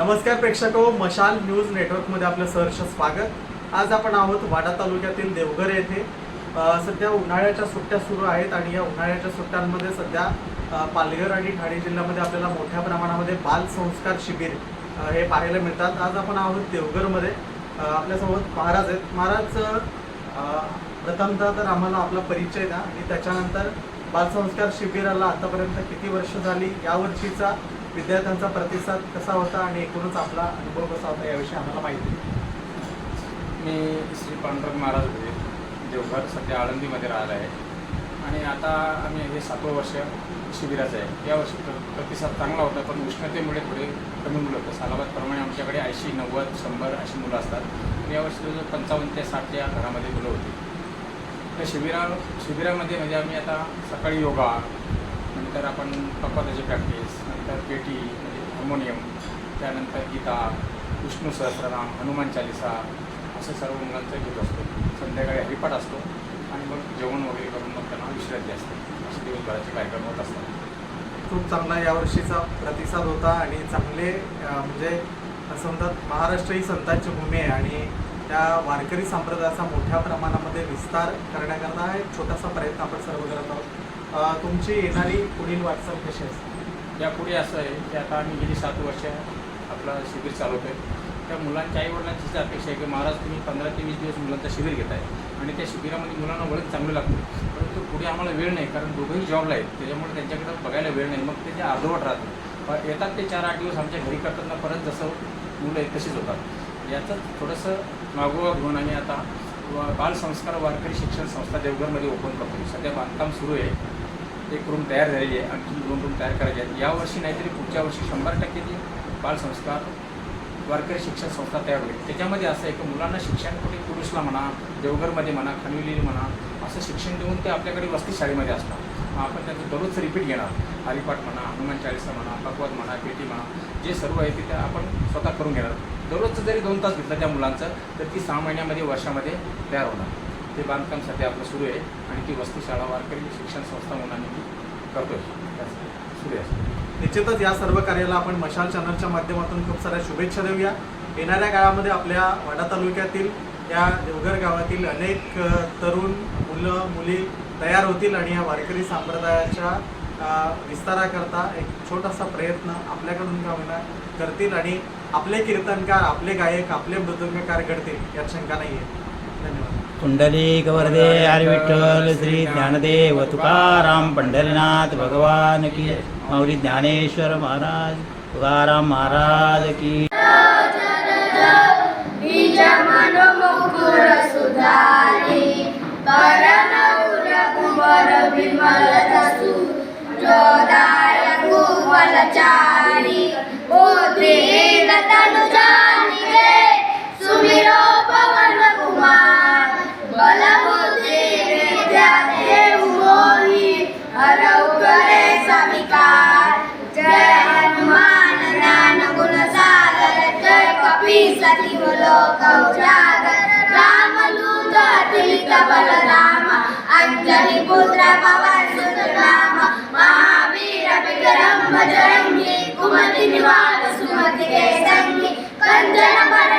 नमस्कार प्रेक्षक हो, मशाल न्यूज नेटवर्कमध्ये आपलं सहर्ष स्वागत. आज आपण आहोत वाडा तालुक्यातील देवघर येथे. सध्या उन्हाळ्याच्या सुट्ट्या सुरू आहेत आणि या उन्हाळ्याच्या सुट्ट्यांमध्ये सध्या पालघर आणि ठाणे जिल्ह्यामध्ये आपल्याला मोठ्या प्रमाणामध्ये बालसंस्कार शिबिर हे पाहायला मिळतात. आज आपण आहोत देवघरमध्ये. आपल्यासोबत महाराज आहेत. महाराज प्रथमतः तर आम्हाला आपला परिचय द्या आणि त्याच्यानंतर बालसंस्कार शिबिराला आतापर्यंत किती वर्ष झाली? यावर्षीचा विद्यार्थ्यांचा प्रतिसाद कसा होता आणि एकूणच आपला अनुभव कसा होता याविषयी आम्हाला माहिती मी श्री पांडुरंग महाराज होते. देवघर सध्या आळंदीमध्ये राहिला आहे. आणि आता आम्ही हे सातवं वर्ष शिबिराचं आहे. या वर्षी प्रतिसाद चांगला होता पण उष्णतेमुळे थोडे कमी मुलं होतं. सालाबादप्रमाणे आमच्याकडे ऐंशी नव्वद शंभर अशी मुलं असतात. यावर्षी जवळजवळ पंचावन्न ते साठ या घरामध्ये मुलं होती. तर शिबिरा शिबिरामध्ये म्हणजे आम्ही आता सकाळी योगा नंतर आपण कपाताची प्रॅक्टिस त्यानंतर पेटी म्हणजे हार्मोनियम त्यानंतर गीता विष्णू सहस्रनाम हनुमान चालिसा असं सर्व मुलांचं घेत असतो. संध्याकाळी हरिपाठ असतो आणि मग जेवण वगैरे करून मग त्यांना विश्रांती असते. असे दिवसभराचे कार्यक्रम होत असतात. खूप चांगला यावर्षीचा प्रतिसाद होता आणि चांगले म्हणजे असं म्हणतात महाराष्ट्र ही संतांची भूमी आहे आणि त्या वारकरी संप्रदायाचा मोठ्या प्रमाणामध्ये विस्तार करण्याकरता एक छोटासा प्रयत्न आपण सर्व करत आहोत तुमची येणारी पुढील वाटचाल कशी असते? यापुढे असं आहे की आता आम्ही गेली सात वर्ष आपला शिबिर चालवतो आहे त्या मुलांच्या आईवडिलांची जी अपेक्षा आहे की महाराज तुम्ही पंधरा ते वीस दिवस मुलांचं शिबिर घेत आहे आणि त्या शिबिरामध्ये मुलांना वळख चांगलं लागतं. परंतु पुढे आम्हाला वेळ नाही कारण दोघंही जॉबला आहेत. त्याच्यामुळे त्यांच्याकडे बघायला वेळ नाही. मग ते जे अर्धवट राहतात. येतात ते चार आठ दिवस आमच्या घरी करताना परत जसं मुलं आहेत तशीच होतात. याचं थोडंसं मागोवा घेऊन आम्ही आता बालसंस्कार वारकरी शिक्षण संस्था देवघरमध्ये ओपन करतो सध्या बांधकाम सुरू आहे. एक रूम तयार झालेली आहे. आणखी दोन रूम तयार करायचे आहेत. यावर्षी नाहीतरी पुढच्या वर्षी शंभर टक्के ती बालसंस्कार वारकरी शिक्षण संस्था तयार होईल. त्याच्यामध्ये असं आहे की मुलांना शिक्षण कुठे पुरुषला म्हणा देवघरमध्ये म्हणा खानविलेली म्हणा असं शिक्षण देऊन ते आपल्याकडे वस्ती शाळेमध्ये असतात आपण त्याचं दररोज रिपीट घेणार. हरिपाठ म्हणा हनुमान चाळीसा म्हणा भगवत म्हणा पेटी म्हणा जे सर्व आहे ते त्या आपण स्वतः करून घेणार. दररोजचं जरी दोन तास घेतलं त्या मुलांचं तर ती सहा महिन्यामध्ये वर्षामध्ये तयार होणार. ते बांधकाम सध्या आपलं सुरू आहे आणि ती वस्तूशाळा वारकरी शिक्षण संस्था म्हणून आम्ही ती करतोय. सुरू आहे. निश्चितच या सर्व कार्याला आपण मशाल चॅनलच्या माध्यमातून खूप साऱ्या शुभेच्छा देऊया. येणाऱ्या काळामध्ये आपल्या वाडा तालुक्यातील या देवघर गावातील अनेक तरुण मुलं मुली तयार होतील आणि या वारकरी संप्रदायाच्या विस्ताराकरता एक छोटासा प्रयत्न आपल्याकडून का होईना करतील आणि आपले कीर्तनकार आपले गायक आपले मृदंगकार घडतील यात शंका नाही आहे धन्यवाद. पुंडलिक वरदे हरी विठ्ठल श्री ज्ञानदेव तुकाराम पंढरीनाथ भगवान की माऊली ज्ञानेश्वर महाराज तुकाराम महाराज की सुधारी करणौर विमल बलराम अंजलि पुत्र पवन सुत नाम महावीर विक्रम बजरंगी कुमति निवार सुमति के संगी कंचन वरण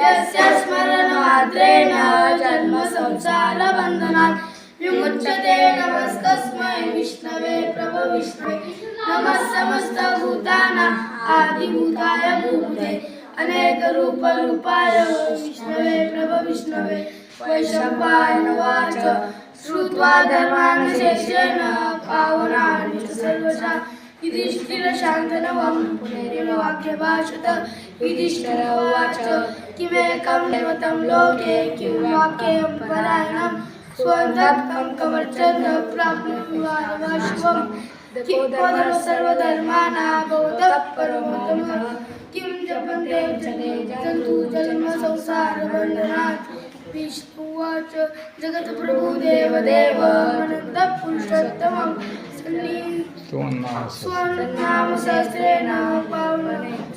यस्य स्मरणमात्रेण जन्म संसारबन्धनात् विमुच्यते नमस्तस्मै विष्णवे प्रभो विष्णवे नमः समस्तभूतानाम् आदिभूताय भूते अनेकरूपरूपाय विष्णवे प्रभो विष्णवे वैशम्पायनवाच श्रुत्वा धर्मानुशेषेण पावनानि च सर्वशा युधिष्ठिरशान्तनवं पुनरेव वाक्यभाषत युधिष्ठिर उवाच किमेकं देवतं लोके किं वाक्यं परायणं स्वधत्कं कवर्चन प्राप्नोमि वारवाशिवं किं पदं सर्वधर्माणां भवतः परमोत्तमः किं जपन्ते जने जन्तु जन्म संसारबन्धनात् विष्णुवाच जगत्प्रभु देवदेव Tua nossa. Santa Maria, Santa Maria, Santa Maria, Santa Maria, Santa Maria, Santa Maria, Santa